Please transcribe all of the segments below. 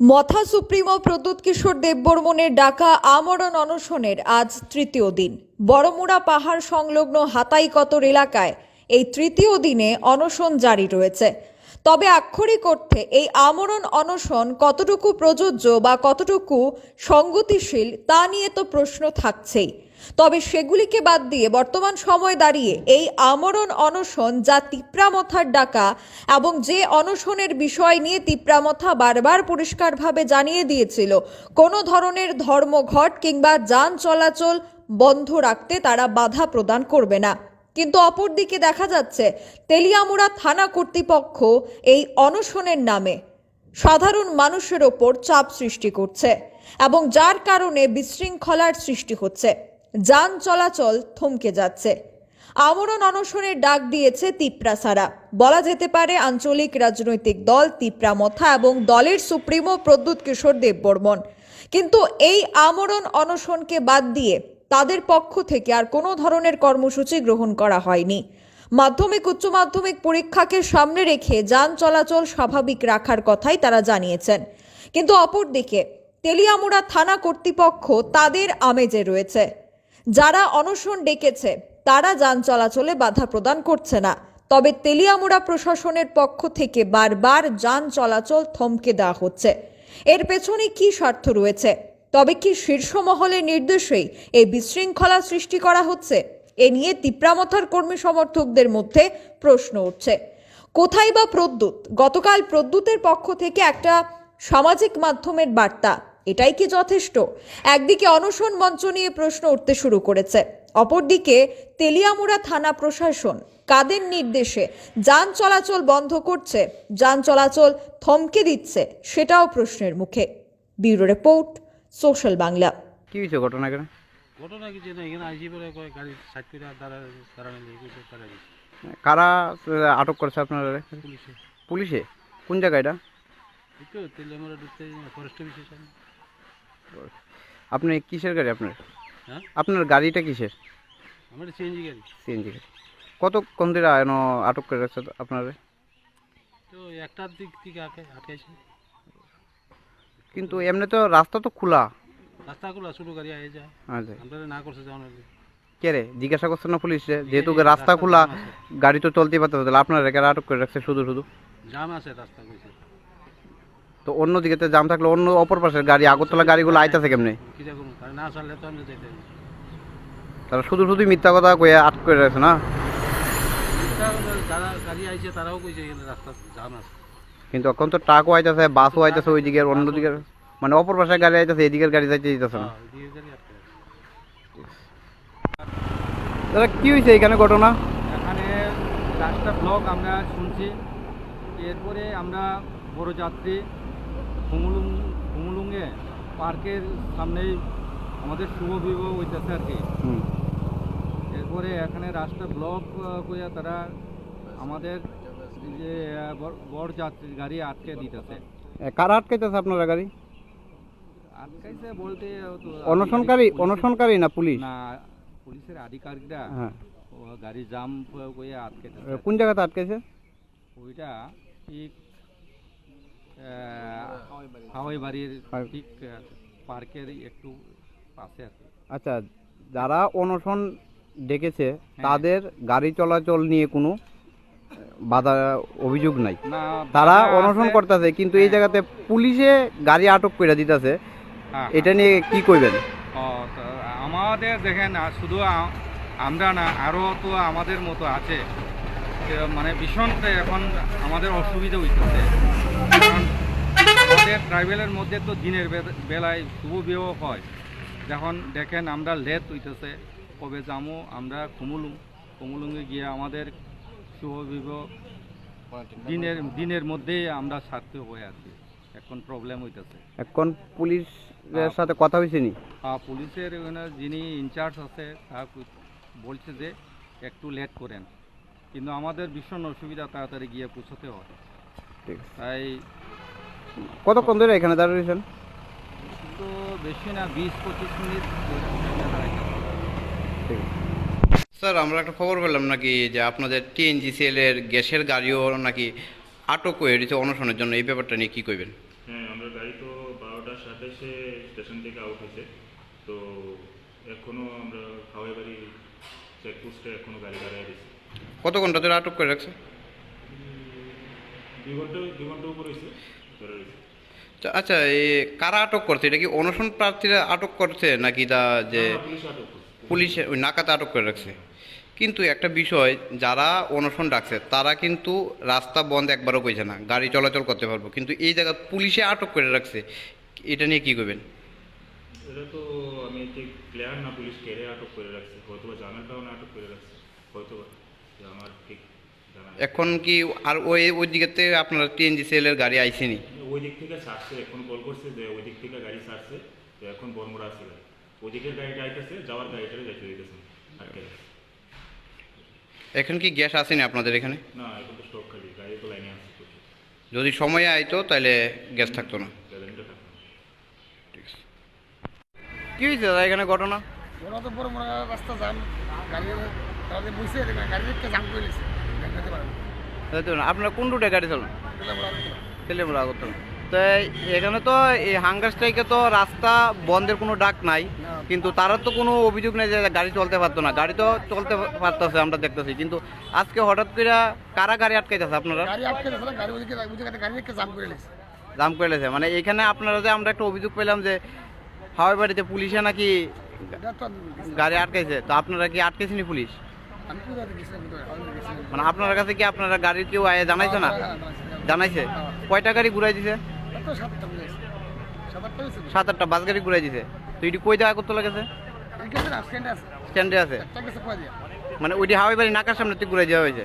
মথা supremo Pradyut কিশোর দেববর্মনের ডাকা আমরণ অনশনের আজ তৃতীয় দিন। বড়মুড়া পাহাড় সংলগ্ন হাতাইকতর এলাকায় এই তৃতীয় দিনে অনশন জারি রয়েছে। তবে আক্ষরিক অর্থে এই আমরণ অনশন কতটুকু প্রযোজ্য বা কতটুকু সঙ্গতিশীল তা নিয়ে তো প্রশ্ন থাকছেই। তবে সেগুলিকে বাদ দিয়ে বর্তমান সময় দাঁড়িয়ে এই আমরণ অনশন যা তিপ্রামথার ডাকা এবং যে অনশনের বিষয় নিয়ে তিপ্রামথা বারবার পরিষ্কারভাবে জানিয়ে দিয়েছিল, কোনো ধরনের ধর্মঘট কিংবা যান চলাচল বন্ধ রাখতে তারা বাধা প্রদান করবে না। কিন্তু অপরদিকে দেখা যাচ্ছে তেলিয়ামুড়া থানা কর্তৃপক্ষ এই অনশনের নামে সাধারণ মানুষের ওপর চাপ সৃষ্টি করছে এবং যার কারণে বিশৃঙ্খলার সৃষ্টি হচ্ছে। যান চলাচল থমকে যাচ্ছে। আমরণ অনশনের ডাক দিয়েছে তিপ্রাসারা বলা যেতে পারে আঞ্চলিক রাজনৈতিক দল তিপ্রা মথা এবং দলের সুপ্রিমো প্রদ্যুৎ কিশোর দেববর্মন। কিন্তু এই আমরণ অনশনকে বাদ দিয়ে তাদের পক্ষ থেকে আর কোনো ধরনের কর্মসূচি গ্রহণ করা হয়নি। মাধ্যমিক, উচ্চ মাধ্যমিক পরীক্ষাকে সামনে রেখে যান চলাচল স্বাভাবিক রাখার কথাই তারা জানিয়েছেন। কিন্তু অপরদিকে তেলিয়ামুড়া থানা কর্তৃপক্ষ তাদের আমেজে রয়েছে। যারা অনশন ডেকেছে, তারা যান চলাচলে বাধা প্রদান করছে না। তবে তেলিয়ামুড়া প্রশাসনের পক্ষ থেকে বারবার যান চলাচল থমকে দেওয়া হচ্ছে। এর পেছনে কি স্বার্থ রয়েছে? তবে কি শীর্ষ মহলের নির্দেশেই এই বিশৃঙ্খলা সৃষ্টি করা হচ্ছে? এ নিয়ে তিপ্রামথার কর্মী সমর্থকদের মধ্যে প্রশ্ন উঠছে। কোথায় বা প্রদ্যুৎ? গতকাল প্রদ্যুতের পক্ষ থেকে একটা সামাজিক মাধ্যমের বার্তা। এটাই কি যথেষ্ট? একদিকে অনশন মঞ্চ নিয়ে প্রশ্ন উঠতে শুরু করেছে। অপরদিকে তেলিয়ামুড়া থানা প্রশাসন কাদের নির্দেশে যান চলাচল বন্ধ করছে? যান চলাচল থমকে দিচ্ছে, সেটাও প্রশ্নের মুখে। Bureau report social Bangla. কি হয়েছে ঘটনা এখানে? ঘটনা কিছু না এখানে আইসি বলে কয় গাড়ি সাইড করে দাঁড়া দাঁড়ানো কারা আটক করেছে আপনারা? পুলিশে। পুলিশে? কোন জায়গা এটা? একটু তেলে আমরা ঢুকতে ফরেস্ট অফিসের সামনে। আপনি কিসের গাড়ি আপনার? হ্যাঁ? আপনার গাড়িটা কিসের? আমার সিএনজি গাড়ি। সিএনজি গাড়ি। কতক্ষণ ধরে এন আটক করে রাখছে আপনারা? তো একটার দিক থেকে আটকে আটকাইছে কিন্তু এমনি তো রাস্তা তো খোলা। গাড়ি আয়ে যায়। আচ্ছা আমরা না করছে যাওয়ার কে রে? জিজ্ঞাসা করছে না পুলিশ? যেহেতু রাস্তা খোলা গাড়ি তো চলতে পারতে তাহলে আপনারা কেন আটক করে রাখছে শুধু শুধু? জাম আছে রাস্তা কইছে তো অন্য দিকে তো জাম থাকলে অন্য অপর পাশের গাড়ি আগরতলা গাড়িগুলো আইতাছে কেমনি? কী না চললে তো যেতে পারি। তারা শুধু শুধু মিথ্যা কথা কয়ে আটক করে রাখছে না? যারা গাড়ি আইছে তারাও কইছে রাস্তা জাম আছে। কিন্তু এখন তো ট্রাকও আইতাছে বাসও আইতাছে ওই দিকের অন্য দিকের মানে অপর পাশের গাড়ি আইতাছে এদিকের গাড়ি যাইতে দিতেছে না। দাদা কি হয়েছে এখানে ঘটনা? এখানে রাস্তা ব্লক আমরা শুনছি এরপরে আমরা বড় যাত্রী হুমুলুং হুমুলুঙ্গে পার্কের সামনেই আমাদের শুভ বিবাহ হইতেছে আর কি। এরপরে এখানে রাস্তা ব্লক কইয়া তারা আমাদের যে বড়- বড় যাত্রী গাড়ি আটকে দিতেছে। কারা আটকাইতেছে আপনারা গাড়ি? আটকাইছে বলতে অনশনকারী অনশনকারী না পুলিশ? না পুলিশের আধিকারিকরা হ্যাঁ। ও গাড়ি জাম কইয়া আটকে এ, কোন জায়গাতে আটকাইছে? ওইটা ঠিক হাওয়াই বাড়ির ঠিক আহ, পার্কের একটু পাশে আচ্ছা যারা অনশন ডেকেছে তাদের গাড়ি চলাচল নিয়ে কোনো বাধা অভিযোগ নাই। তারা অনশন। করতেছে কিন্তু এই হ্যাঁ। জায়গাতে পুলিশে গাড়ি আটক করে দিতেছে। হ্যাঁ, এটা নিয়ে কি তো আমাদের দেখেন শুধু আমরা না আরও তো আমাদের মতো আছে। মানে ভীষণ এখন আমাদের অসুবিধা হইতেছে। আমাদের ট্রাইবেলের মধ্যে তো দিনের বেলায় শুভ বিবাহ হয়। যখন দেখেন আমরা লেট হইতেছে কবে যামো আমরা কুমুলুং কুমুলুঙ্গে গিয়ে আমাদের শুভ বিবাহ দিনের দিনের মধ্যেই আমরা সারতে হয়ে আছি। এখন প্রবলেম হইতেছে। এখন পুলিশের হ্যাঁ। সাথে কথা হয়েছে নি? আর পুলিশের ওখানে যিনি ইনচার্জ আছে তা বলছে যে একটু লেট করেন। কিন্তু আমাদের ভীষণ অসুবিধা তাড়াতাড়ি গিয়ে পৌঁছতে হয়। ঠিক তাই কতক্ষণ ধরে এখানে দাঁড়িয়েছেন তো বেশি না বিশ পঁচিশ মিনিট ঠিক আছে। স্যার আমরা একটা খবর পেলাম নাকি যে আপনাদের টিএনজিসিএল এর গ্যাসের গাড়িও নাকি আটক হয়ে রয়েছে অনশনের জন্য এই ব্যাপারটা নিয়ে কি কইবেন? হ্যাঁ আমরা গাড়ি তো বারোটার সাথে সে স্টেশন থেকে আউট হয়েছে। তো এখনও আমরা হাওয়াই বাড়ি চেকপোস্টে এখনও গাড়ি দাঁড়ায় দিয়েছি কত ঘণ্টা ধরে আটক করে রাখছে? দুই ঘণ্টা দুই ঘণ্টা উপর হয়েছে আচ্ছা, আচ্ছা এই কারা আটক করছে? এটা কি অনশন প্রার্থীরা আটক করছে নাকি তা যে পুলিশে ওই নাকাতে আটক করে রাখছে? কিন্তু একটা বিষয় যারা অনশন ডাকছে তারা কিন্তু রাস্তা বন্ধ একবারও কইছে না গাড়ি চলাচল করতে পারব। কিন্তু এই জায়গা পুলিশে আটক করে রাখছে এটা নিয়ে কি করবেন এটা তো আমি ঠিক ক্লিয়ার না পুলিশ কেড়ে আটক করে রাখছে হয়তো বা জানার কারণে আটক করে রাখছে হয়তো বা আমার ঠিক এখন কি আর ওই ওই দিকেতে আপনার টিএনজি সেলের গাড়ি আইসেনি ওই দিক থেকে ছাড়ছে এখন কল করছে যে ওই দিক থেকে গাড়ি ছাড়ছে তো এখন বর্মরা আছে ওই দিকের গাড়িটা আইতেছে যাওয়ার গাড়িটা যাইতে দিতেছে আটকে এখন কি গ্যাস আসেনি আপনাদের এখানে? না এখন তো স্টক খালি গাড়ি তো লাইনে আছে যদি সময়ে আইতো তাহলে গ্যাস থাকতো না। না। কি হয়েছে দাদা এখানে ঘটনা? ওরা তো বড় বড় রাস্তা জাম গাড়ি তাদের বুঝছে গাড়ি দেখতে জাম করে নিছে। যেতে তো না, আপনারা কোন রুটে গাড়ি চালান? না তেলেমুড়া আগরতলা। তো এখানে তো এই হাঙ্গার স্ট্রাইকে তো রাস্তা বন্ধের কোনো ডাক নাই কিন্তু তারা তো কোনো অভিযোগ নেই যে গাড়ি চলতে পারতো না। গাড়ি তো চলতে পারতেছে আমরা দেখতেছি। কিন্তু আজকে হঠাৎ করে কারা গাড়ি আটকাইতেছে আপনারা? জাম করে লেছে মানে এখানে আপনারা যে আমরা একটা অভিযোগ পেলাম যে হাওয়াই বাড়িতে পুলিশে নাকি গাড়ি আটকাইছে তো আপনারা কি আটকেছেনি পুলিশ? মানে আপনার কাছে কি আপনারা গাড়ির কেউ আয় জানাইছো না? হ্যাঁ, হ্যাঁ, জানাইছে? কয়টা গাড়ি ঘুরাই দিছে? সাত আটটা বাস গাড়ি ঘুরাই দিছে। তো এটি কই জায়গা করতে লাগেছে? স্ট্যান্ডে আছে। মানে ওইটি হাওয়াই বাড়ি নাকার সামনে তুই ঘুরে যাওয়া হয়েছে।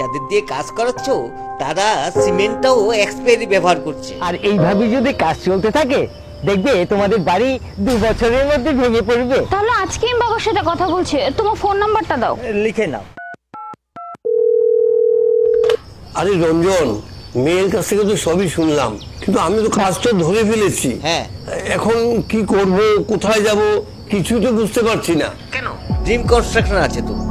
যাদের দিয়ে কাজ করাচ্ছ তারা সিমেন্টটাও এক্সপায়ারি ব্যবহার করছে। আর এইভাবে যদি কাজ চলতে থাকে দেখবে তোমাদের বাড়ি দু বছরের মধ্যে ভেঙে পড়বে। তাহলে আজকে আমি বাবার সাথে কথা বলছে তোমার ফোন নাম্বারটা দাও। লিখে নাও। আরে রঞ্জন মেয়ের কাছ থেকে তো সবই শুনলাম কিন্তু আমি তো কাজটা ধরে ফেলেছি। হ্যাঁ। এখন কি করব কোথায় যাব কিছু তো বুঝতে পারছি না। কেন? ড্রিম কনস্ট্রাকশন আছে তো।